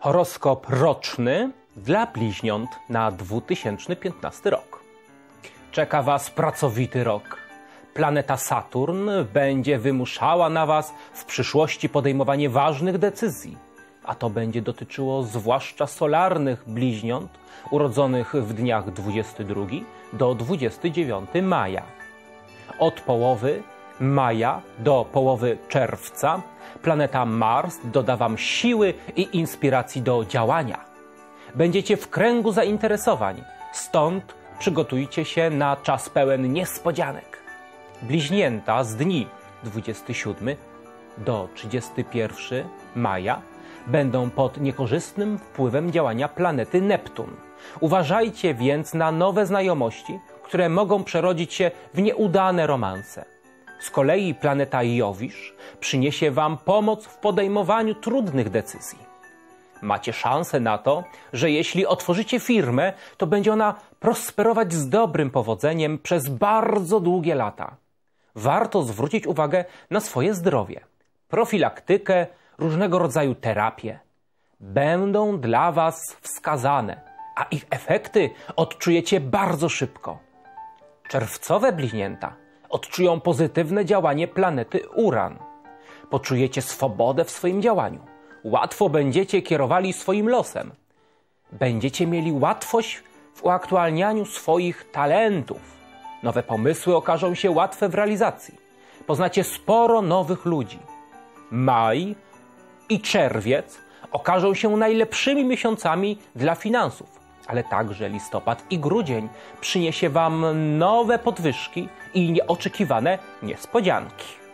Horoskop roczny dla bliźniąt na 2015 rok. Czeka Was pracowity rok. Planeta Saturn będzie wymuszała na Was w przyszłości podejmowanie ważnych decyzji, a to będzie dotyczyło zwłaszcza solarnych bliźniąt urodzonych w dniach 22 do 29 maja. Od połowy maja do połowy czerwca planeta Mars doda Wam siły i inspiracji do działania. Będziecie w kręgu zainteresowań, stąd przygotujcie się na czas pełen niespodzianek. Bliźnięta z dni 27 do 31 maja będą pod niekorzystnym wpływem działania planety Neptun. Uważajcie więc na nowe znajomości, które mogą przerodzić się w nieudane romanse. Z kolei planeta Jowisz przyniesie Wam pomoc w podejmowaniu trudnych decyzji. Macie szansę na to, że jeśli otworzycie firmę, to będzie ona prosperować z dobrym powodzeniem przez bardzo długie lata. Warto zwrócić uwagę na swoje zdrowie, profilaktykę, różnego rodzaju terapię. Będą dla Was wskazane, a ich efekty odczujecie bardzo szybko. Czerwcowe bliźnięta odczują pozytywne działanie planety Uran. Poczujecie swobodę w swoim działaniu. Łatwo będziecie kierowali swoim losem. Będziecie mieli łatwość w uaktualnianiu swoich talentów. Nowe pomysły okażą się łatwe w realizacji. Poznacie sporo nowych ludzi. Maj i czerwiec okażą się najlepszymi miesiącami dla finansów, ale także listopad i grudzień przyniesie Wam nowe podwyżki i nieoczekiwane niespodzianki.